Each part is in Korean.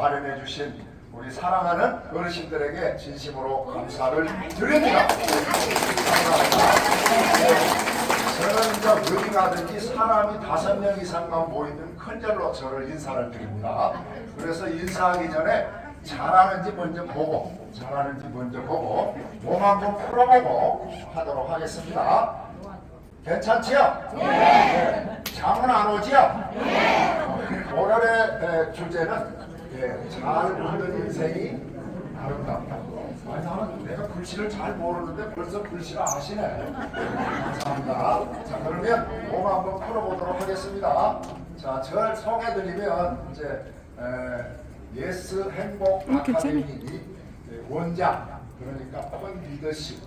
마련해 주신 우리 사랑하는 어르신들에게 진심으로 감사를 드립니다. 저는 이제 어디 가든지 사람이 다섯 명 이상만 모이는 큰 절로 저를 인사를 드립니다. 그래서 인사하기 전에 잘하는지 먼저 보고 잘하는지 먼저 보고 몸 한번 풀어보고 하도록 하겠습니다. 괜찮지요? 네. 잠은 안 오지요? 네. 오늘의 에, 주제는 예, 잘 웃는 인생이 아름답다. 아니 나는 내가 글씨를 잘 모르는데 벌써 글씨를 아시네. 감사합니다. 자 그러면 몸 한번 풀어보도록 하겠습니다. 자 저를 소개드리면 이제 에, 예스 행복 아카데미 예, 원장 그러니까 펀 리더십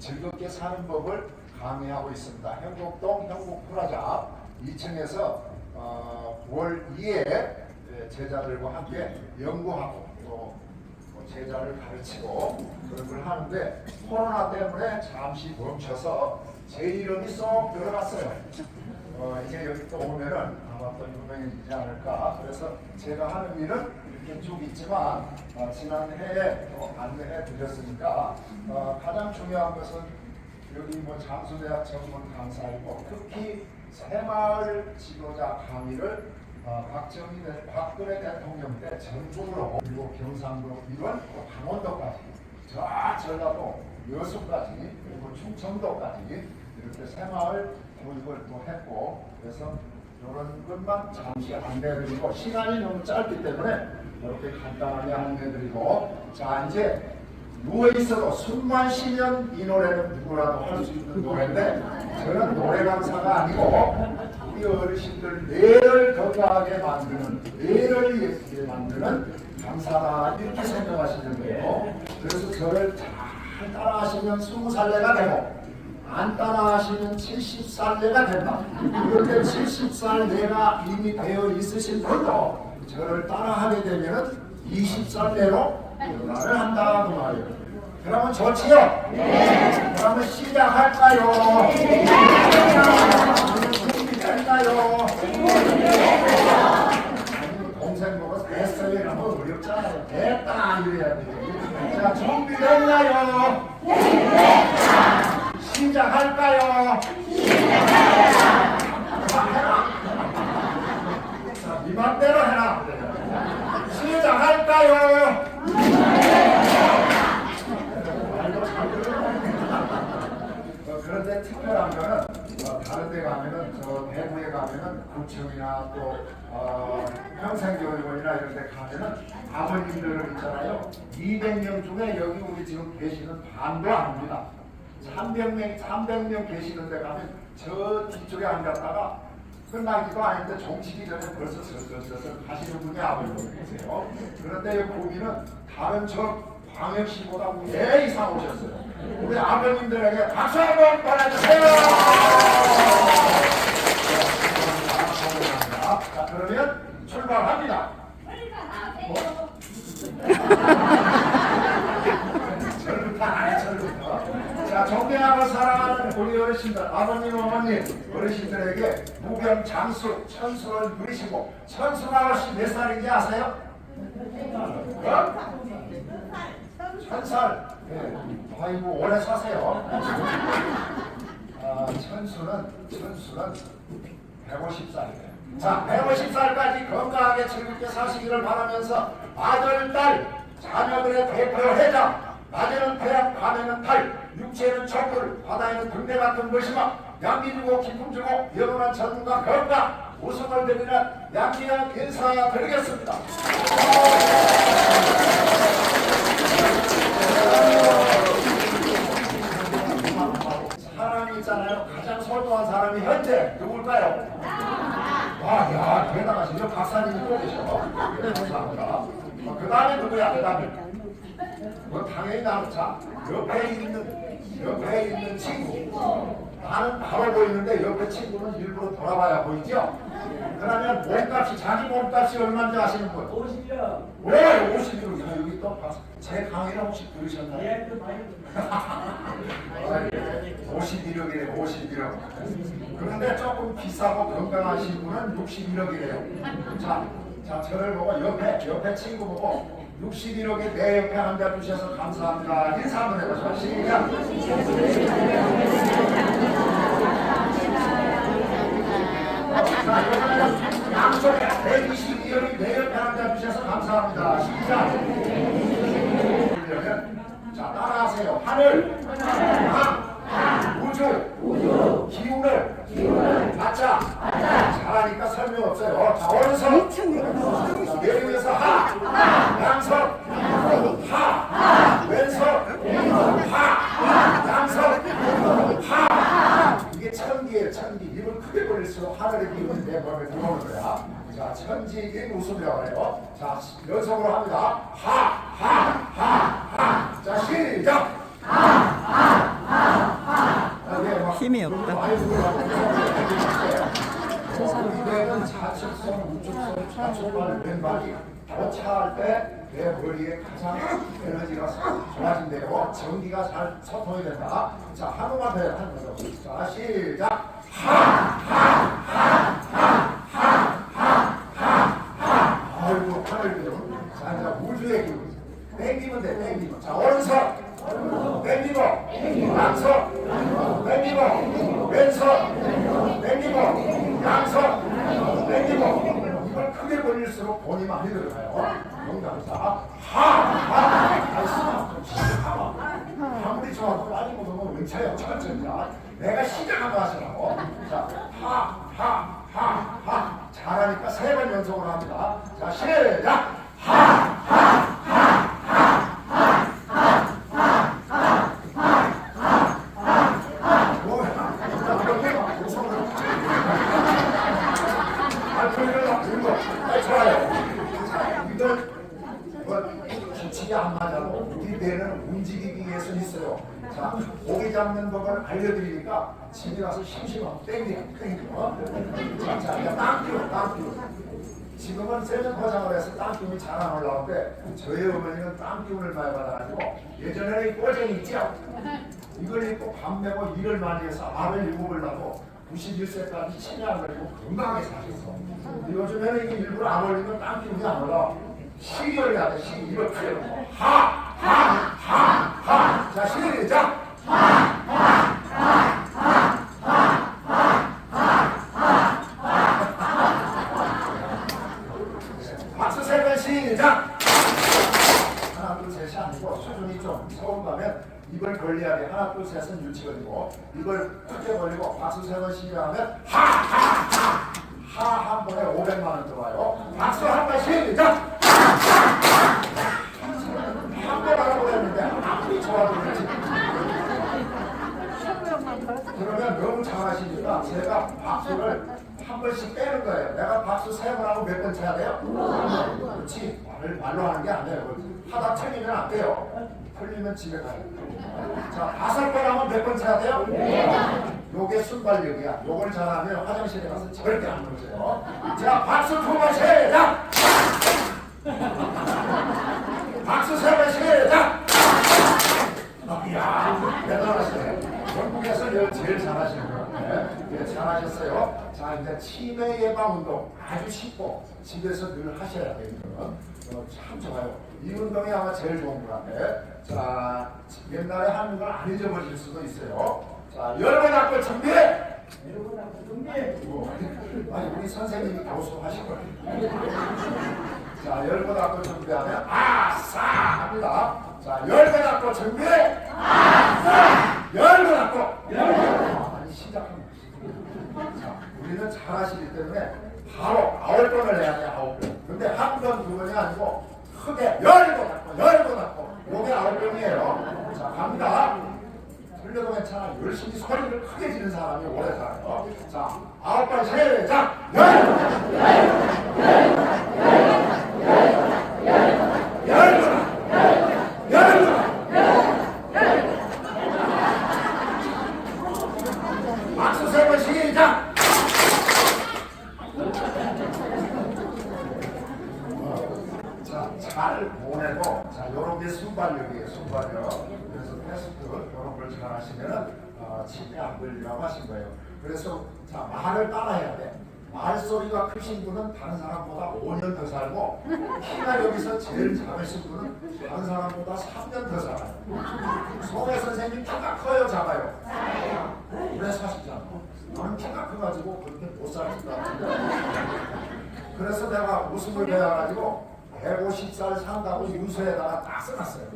즐겁게 사는 법을 강의하고 있습니다. 행복동 행복 프라자 2층에서 어, 월 2에 제자들과 함께 연구하고 또뭐 제자를 가르치고 그런 걸 하는데 코로나 때문에 잠시 멈춰서 제 이름이 쏙 들어갔어요. 어, 이제 여기 또 오면은 아마 또 유명해지지 않을까. 그래서 제가 하는 일은 이렇게 쭉 있지만 어, 지난 해에 또 안내해 드렸으니까 어, 가장 중요한 것은 여기 뭐 장수대학 전문 강사이고 특히 새마을 지도자 강의를 어, 박정희 대, 박근혜 대통령 때 전국으로 그리고 경상도 이런 또 강원도까지 저 전라도 여수까지 그리고 충청도까지 이렇게 새마을 교육을 또 했고 그래서 이런 것만 잠시 안내드리고 시간이 너무 짧기 때문에 이렇게 간단하게 안내드리고 자 이제 누워 있어도 숨만 쉬면 이 노래는 누구라도 할 수 있는 노래인데 저는 노래 강사가 아니고 우리 어르신들 뇌를 건강하게 만드는 뇌를 예쁘게 만드는 강사다 이렇게 생각하시는 거예요. 그래서 저를 잘 따라하시면 스무 살래가 되고 안 따라하시면 70살 내가 된다. 그런데 70살 내가 이미 되어 있으신 분도 저를 따라하게 되면 20살 내로 변화를 한다 그 말이에요. 그러면 좋지요? 네. 그러면 시작할까요? 준 아니, 동생 보고 됐어요 이러면 어렵잖아요. 됐다 이래야 돼요. 자 준비됐나요? 시작할까요? 시작할까요? 자, 네 맘대로 해라. 시작할까요? 말도 잘 어, 그런데 특별한 거는 어, 다른 데 가면은 저 대구에 가면은 구청이나 또 어, 평생교육원이나 이런 데 가면은 아버님들 있잖아요. 200명 중에 여기 우리 지금 계시는 반도 아닙니다. 300명 300명 계시는 데 가면 저 뒤쪽에 앉았다가 끝나기도 아닌데 종치기 전에 벌써 슬슬슬슬 가시는 분이 아버님 계세요. 그런데 이 고기는 다른 저 광역시보다 왜 이상 오셨어요? 우리 아버님들에게 박수 한번 보내주세요. 자, 그러면 출발합니다. 절부터 안해 절부터. 자, 존경하고 사랑하는 우리 어르신들, 아버님, 어머님, 어르신들에게 무병 장수, 천수를 누리시고 천수가 혹시 몇 살인지 아세요? 어? 천살. 네. 아이고 오래 사세요. 아, 천수는 천수는 150살이에요. 자, 150살까지 건강하게 즐겁게 사시기를 바라면서 아들, 딸, 자녀들의 대표 회장, 낮에는 태양, 밤에는 달, 육체에는 촛불, 바다에는 등대 같은 것이마, 양기 주고 기쁨 주고 영원한 전문가 건강, 우승을 드리는 양기한 인사 드리겠습니다. 사람이 있잖아요. 가장 소중한 사람이 현재 누굴까요? 아, 야, 대단하시죠. 박사님이 또 계셔. 네, 감사합니다. 그 다음에 누구야? 그 다음에. 뭐 당연히 나는 자 옆에 있는 옆에 있는 친구 나는 바로 보이는데 옆에 친구는 일부러 돌아봐야 보이죠? 그러면 몸값이 자기 몸값이 얼마인지 아시는 분? 50년. 왜 50이 야 여기 또 봐. 제 강의를 혹시 들으셨나요? 예, 그 많이 51억이래 51억 그런데 조금 비싸고 건강하신 분은 61억이래요 자 자, 저를 보고 옆에, 옆에 친구 보고 61억이 내 옆에 앉아 주셔서 감사합니다. 인사 한번 해보죠. 시작. 자, 양쪽에 122억이 내 옆에 앉아 주셔서 감사합니다. 시작. 그러면 자, 따라 하세요. 하늘, 방, 우주, 기운을, 받자. 잘하니까 설명 없어요. 자, 오른손. 자, 내리면서 하, 양손, 하, 왼손, 하, 양손, 하. 이게 천기예요, 천기. 입을 크게 벌릴수록 하늘의 기운이 내 몸에 들어오는 거야. 자, 천지인 웃음이라고 해요. 자, 연속으로 합니다. 하. 자, 시작. 힘이 없다. 이때는 좌측선, 우측선, 좌측발, 왼발이 교차할 때 내 머리에 가장 에너지가 좋아진대요. 전기가 잘 소통이 된다. 자, 한 번만 더 해요. 한번 더. 자, 시작. 아이고, 하늘 기운. 자, 이제 우주의 기운. 땡기면 돼, 땡기면. 자, 오른손. 땡기고. 양손. 땡기고. 왼손. 땡기고. 양손. 땡기고. 이걸 크게 벌릴수록 돈이 많이 들어가요. 농담이다. 하! 하! 아이씨, 좀 시작하마. 아무리 좋아도 빨리 먹으면 은차야, 천천히. 내가 시작하고 하시라고. 자, 하! 하! 하! 하! 잘하니까 세 번 연속으로 합니다. 자, 시작! 뭐야? 이거 손으로. 아, 그러면 그거. 아, 좋아요. 자, 이걸 뭐 규칙이 안 맞아도 우리 뇌는 움직이기 위해서 있어요. 자, 고기 잡는 법을 알려드리니까 집에 가서 심심하면 땡기고 땡기고. 자, 땅기운, 땅기운. 지금은 세면 포장을 해서 땅기운이 잘 안 올라오는데 저희 어머니는 땅기운을 많이 받아가지고 예전에는 이 꼬쟁이 있죠? 이걸 입고 밥 메고 일을 많이 해서 아들 일곱을 낳고 91세까지 치매를 걸리고 건강하게 사셨어. 요즘에는 이게 일부러 안 올리면 땀 기운이 안 올라. 시결을 해야 돼, 시. 이걸 크게. 하! 하! 하! 하! 자, 시작! 박수 세번 시작! 하나 둘 셋이 아니고 수준이 좀 서울 가면 입을 벌려야 돼. 하나 둘 셋은 유치원 크게 벌리고 박수 세번 시작하면 하하하 하 한 번에 500만 원 들어와요. 박수 한번 시작! 한번 했는데 아무리 좋아도 그렇지. 그러면 너무 잘하시니까 제가 박수를 한 번씩 빼는 거예요. 내가 박수 세 번 하고 몇 번 쳐야 돼요? 그렇지. 말을 말로 하는 게 아니에요. 하다 틀리면 안 돼요. 틀리면 집에 가요. 자, 하면 몇번 쳐야 돼요? 요게 순발력이야. 요걸 잘하면 화장실에 가서 절대 안 놓으세요. 자, 박수 두 번 시작! 박수 세 번 시작! 아, 이야, 대단하시네. 전국에서 여- 제일 잘하시는 것 같아요. 예, 잘하셨어요. 자, 이제 치매 예방 운동 아주 쉽고 집에서 늘 하셔야 돼요. 이거. 어, 참 좋아요. 이 운동이 아마 제일 좋은 것 같아요. 자, 옛날에 하는 걸안 잊어버릴 수도 있어요. 자, 열번 앞고 준비! 열번 앞고 준비! 아니, 우리 선생님이 교수 하신 거예요. 자, 열번 앞고 준비하면 아싸 합니다. 자, 열번 앞고 준비. 아싸. 열번 앞고. 열번. 아니 시작합니다. 자, 우리는 잘하시기 때문에 바로 아홉 번을 해야 돼 아홉 번. 근데 한 번, 두 번이 아니고 크게 열번 앞고, 열번 앞고. 요게 아홉 번이에요. 자, 갑니다. 틀려도 괜찮아. 열심히 소리를 크게 지는 사람이 오래 살아요. 자, 아홉 번 시작. 열. 열번. 열번. 박수 세 번 시작. 자, 잘 보내고, 자, 요런 게 순발력이에요, 순발력. 그래서 테스트, 잘 하시면은, 어, 치매 안 걸리라고 하신 거예요. 그래서, 자, 말을 따라해야 돼. 말소리가 크신 분은 다른 사람보다 5년 더 살고 키가 여기서 제일 작으신 분은 다른 사람보다 3년 더 살아요. 송혜 선생님 키가 커요 작아요? 오래 사시잖아. 나는 키가 커가지고 그렇게 못 살았다. 그래서 내가 웃음을 배워가지고 150살 산다고 유서에다가 딱 써놨어요.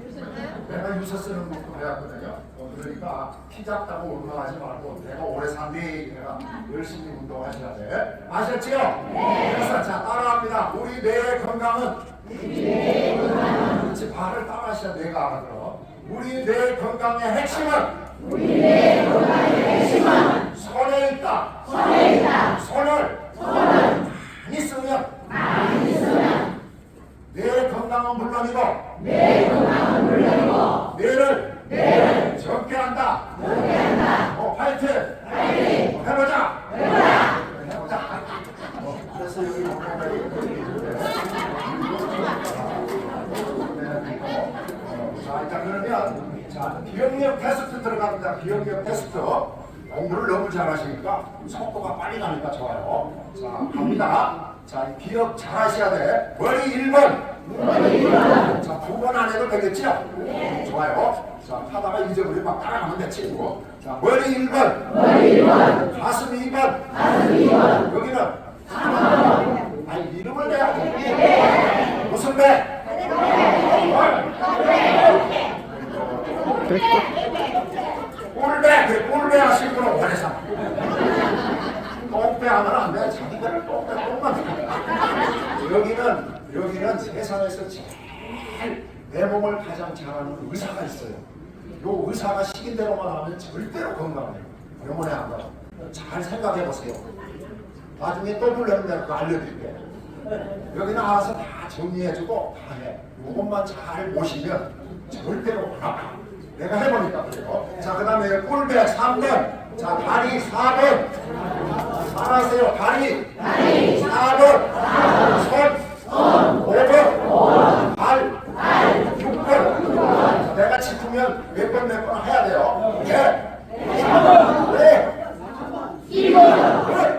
내가 유서 쓰는 것도 배웠거든요. 어, 그러니까 키 작다고 운동하지 말고 내가 오래 산뒤 내가 열심히 운동하셔야 돼. 아셨지요? 그래서 자 따라합니다. 우리 뇌의 건강은 그렇지 발을 따라하셔야 뇌가 알아들어. 우리 뇌 건강의 핵심은 손에 있다. 손을 많이 쓰면 뇌 건강은 물론이고 뇌를 적게 한다. 어, 파이팅. 어, 해보자. 해보자. 어, 그래서 여기 보면 자, 일단 그러면 자 기억력 테스트 들어갑니다. 기억력 테스트. 공부를 너무 잘하시니까 속도가 빨리 가니까 좋아요. 자, 갑니다. 자, 기억 잘 하셔야 돼. 머리 1번. 자, 두번안 해도 되겠죠? 좋아요. 자, 하다가 잊어버리면 막 따라가면 돼, 친구. 자, 머리 1번. 가슴 2번. 여기는? 아니, 이름을 내야지. 무슨 배? 꼴배, 그 꼴배 하신 분은 원해서. 똥배 하면 안 돼. 자기들을 똥배, 똥만 해. 여기는, 세상에서 제일 내 몸을 가장 잘하는 의사가 있어요. 요 의사가 시킨 대로만 하면 절대로 건강해요. 병원에 안 가요. 잘 생각해 보세요. 나중에 또 불러면 내가 그거 알려드릴게요. 여기는 알아서 다 정리해주고 다 해. 이것만 잘 보시면 절대로 안 아파. 내가 해보니까 그래요. 자, 그 다음에 꿀배 3번. 자, 다리 4번. 잘하세요. 다리. 다리. 4번. 원, 오번, 원, 발, 발, 육번, 육번. 내가 짚으면 몇 번 몇 번 해야 돼요. 예. 네. 3번, 네. 2번, 네.